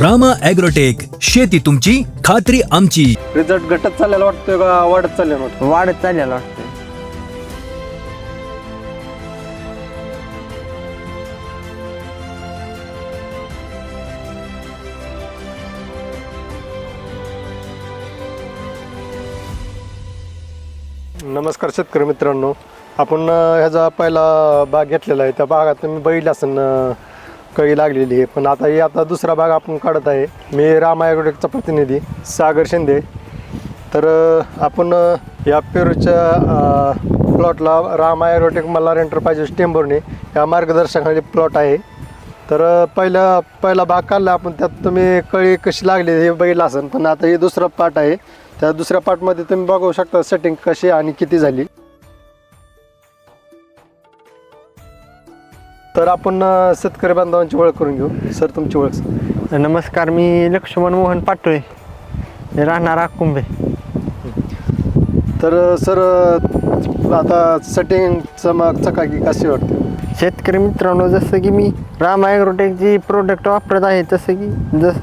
Rama agrotech शेती तुमची खात्री आमची. रिझल्ट घटत चाललेला वाटतोय का? वाढत चाललेला वाटतं वाढत चाललेलं वाटतं नमस्कार शेतकरी मित्रांनो. आपण अं, ह्याचा पहिला बाग घेतलेला आहे. त्या बागात तुम्ही बघितलं असेल अं, कळी लागलेली आहे. पण आता ही आता दुसरा भाग आपण काढत आहे. मी राम प्रतिनिधी सागर शिंदे. तर आपण या पेरूच्या प्लॉटला राम मला मल्हार एंटरप्राइजेस टेंभुर्णी या मार्गदर्शकाचे प्लॉट आहे. तर पहिला पहिला भाग काढला आपण त्यात तुम्ही कळी कशी लागली हे बघितलं असेल. पण आता हे दुसरा पार्ट आहे. त्या दुसऱ्या पार्टमध्ये तुम्ही बघू शकता सेटिंग कशी आणि किती झाली. तर आपण अं, शेतकरी बांधवांची ओळख करून घेऊ. सर तुमची ओळख सांगा. नमस्कार मी लक्ष्मण मोहन पाटोळे राहणार आकुंबे तर अं, सर अं, आता सेटिंग चमक चकाकी कशी वाटते? शेतकरी मित्रांनो जसं की मी राम ॲग्रोटेकची प्रोडक्ट वापरत आहे तसं की जस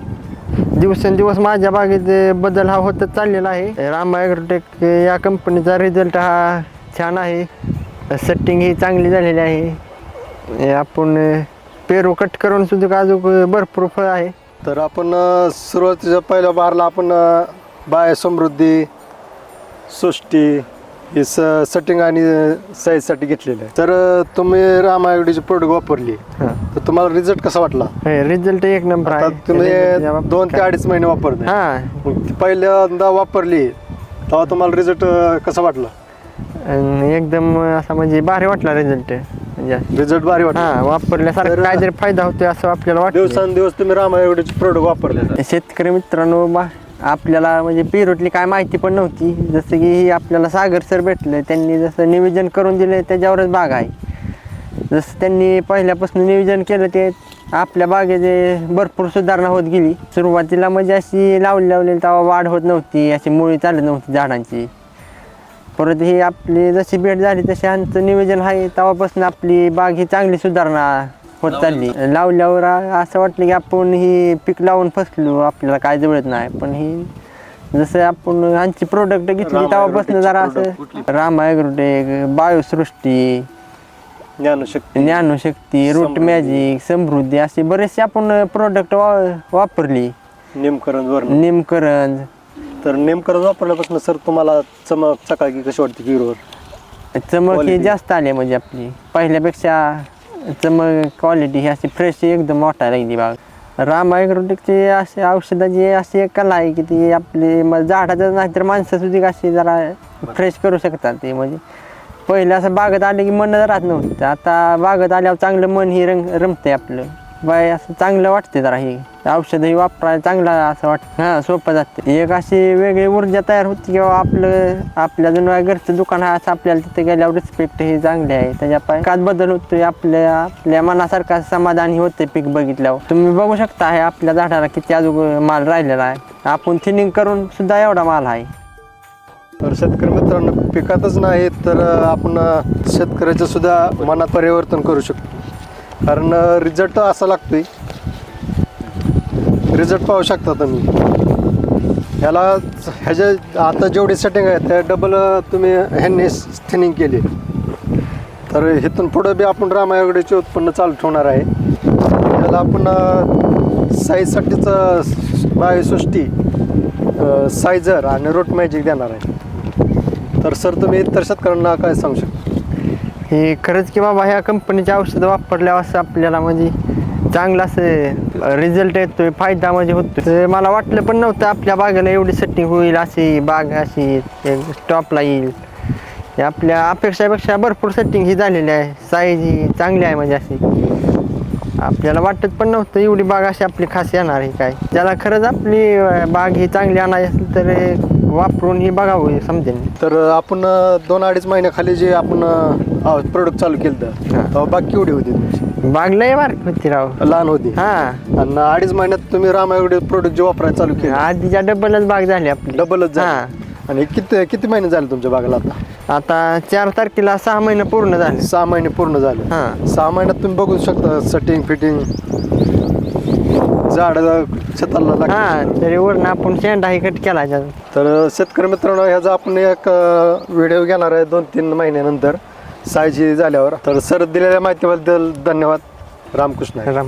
दिवसेंदिवस माझ्या बागेत बदल हा होतच चाललेला आहे. राम ॲग्रोटेक या कंपनीचा रिझल्ट हा छान आहे. सेटिंग ही चांगली झालेली आहे. हे आपण पेरू कट करून सुद्धा अजून भरपूर फळ आहे. तर आपण सुरुवातीच्या पहिल्या बारला आपण बाय समृद्धी सृष्टी हे स सेटिंग आणि साईजसाठी घेतलेलं आहे. तर तुम्ही रामायगडीची प्रोडक्ट वापरली. तर तुम्हाला रिझल्ट कसा वाटला? रिझल्ट एक नंबर आहे. तुम्ही या दोन ते अडीच महिने वापरले. हा. पहिल्यांदा वापरली तेव्हा तुम्हाला रिझल्ट कसा वाटला? एकदम असा म्हणजे भारी वाटला रिझल्ट म्हणजे रिझल्ट भारी वाटला. हा वापरल्यासारखं तर- काहीतरी फायदा होतोय असं आपल्याला वाटतं दिवसांदिवस तुम्ही रामायगडीचे प्रोडक्ट वापरले शेतकरी मित्रांनो बा आपल्याला म्हणजे पेरूतली काय माहिती पण नव्हती. जसं की ही आपल्याला सागर सर भेटले त्यांनी जसं नियोजन करून दिलं त्याच्यावरच बाग आहे. जसं त्यांनी पहिल्यापासून नियोजन केलं ते आपल्या बागेचे भरपूर सुधारणा होत गेली. सुरुवातीला म्हणजे अशी लावली लावलेली तेव्हा वाढ होत नव्हती अशी मुळी चालत नव्हती झाडांची. परत ही आपली जशी भेट झाली तशी आमचं नियोजन आहे. तेव्हापासून आपली बाग ही चांगली सुधारणा होत चालली. लावल्यावर असं वाटलं की आपण ही पीक लावून फसलो आपल्याला काय जवळत नाही. पण ही जसं आपण आमची प्रोडक्ट घेतली तेव्हापासून जरा असं Ram agrotech Biosrushti Dnyanshakti. Dnyanshakti root. Magic Samruddhi अशी बरेचसे आपण प्रोडक्ट वापरली. नेमकरण निमकरंज तर नेमकरण वापरल्यापासून सर तुम्हाला चमक चकाकी कशी वाटते पिरोवर चमक ही Quality. जास्त आली म्हणजे आपली. पहिल्यापेक्षा चमक क्वालिटी ही अशी फ्रेश एकदम वाटायला लागली बाग राम ॲग्रोटेकची अशी औषधाची अशी एक कला आहे की ती आपली म- झाडाचं नाहीतर माणसं सुद्धा अशी जरा फ्रेश करू शकतात ते म्हणजे. पहिलं असं बागत आले की मन राहत नव्हतं. आता बागत आल्यावर चांगलं मन ही रंग रमतंय आपलं. बाय असं चांगलं वाटते जरा हे. औषधही वापरायला चांगलं असं वाटतं. हां सोपं जाते. एक अशी वेगळी ऊर्जा तयार होती किंवा आपलं आपल्या जुन्या घरचं दुकान आहे असं आपल्याला तिथे गेल्यावर रिस्पेक्ट हे चांगले आहे. त्याच्या पाय बदल होतोय आपल्या आपल्या मनासारखा समाधानी होते पीक बघितल्यावर. तुम्ही बघू शकता आहे आपल्या झाडाला किती अजून माल राहिलेला आहे. आपण थिनिंग करून सुद्धा एवढा माल आहे. तर शेतकरी मित्रांनो पिकातच नाही तर आपण शेतकऱ्याचं सुद्धा मनात परिवर्तन करू शकतो. कारण रिझल्ट असा लागतोय. रिझल्ट पाहू शकता तुम्ही. ह्याला ह्याच्या आता जेवढी सेटिंग आहे त्या डबल तुम्ही ह्यांनी थिनिंग केली. तर इथून पुढं बी आपण रामायगडीचे उत्पन्न चालू ठेवणार आहे. ह्याला आपण साईजसाठीच बायोसृष्टी सायझर आणि रोट मॅजिक देणार आहे. तर सर तुम्ही इतर शेतकऱ्यांना काय सांगू शकता? हे खरंच की बाबा ह्या कंपनीचे औषधं वापरल्यावर असं आपल्याला म्हणजे चांगला असं रिझल्ट येतोय फायदा म्हणजे होतो तर मला वाटलं पण नव्हतं आपल्या बागेला एवढी सेटिंग होईल अशी बाग अशी स्टॉपला येईल. हे आपल्या अपेक्षापेक्षा भरपूर सेटिंग ही झालेली आहे. साईज ही चांगली आहे म्हणजे अशी. आपल्याला वाटत पण नव्हतं एवढी बाग अशी आपली खास येणार आहे काय. त्याला खरंच आपली बाग ही चांगली आणायची असेल तर वापरून ही बघावं समजेल तर आपण दोन अडीच महिन्याखाली जे आपण प्रोडक्ट चालू केलं तर बाग केवढी होती तुमची? बाग लय बारकी होती राव. लहान होती? हा. आणि अडीच महिन्यात तुम्ही रामायगडी प्रोडक्ट जे वापरायला चालू केलं? आधीच्या डबलच बाग झाली आपली. डबलच हा. झालं आणि किती किती महिने झाले तुमच्या बागाला आता? आता चार तारखेला सहा महिने पूर्ण झाले. सहा महिने पूर्ण झाले. हा. सहा महिन्यात तुम्ही बघू शकता सेटिंग फिटिंग झाड शेताला लागतात. हा तरी वरून आपण शेंडाही कट केला त्याचा. तर शेतकरी मित्रांनो ह्याचा आपण एक व्हिडिओ घेणार आहे दोन तीन महिन्यानंतर सायजी झाल्यावर तर सर दिलेल्या माहितीबद्दल धन्यवाद रामकृष्ण हरी. राम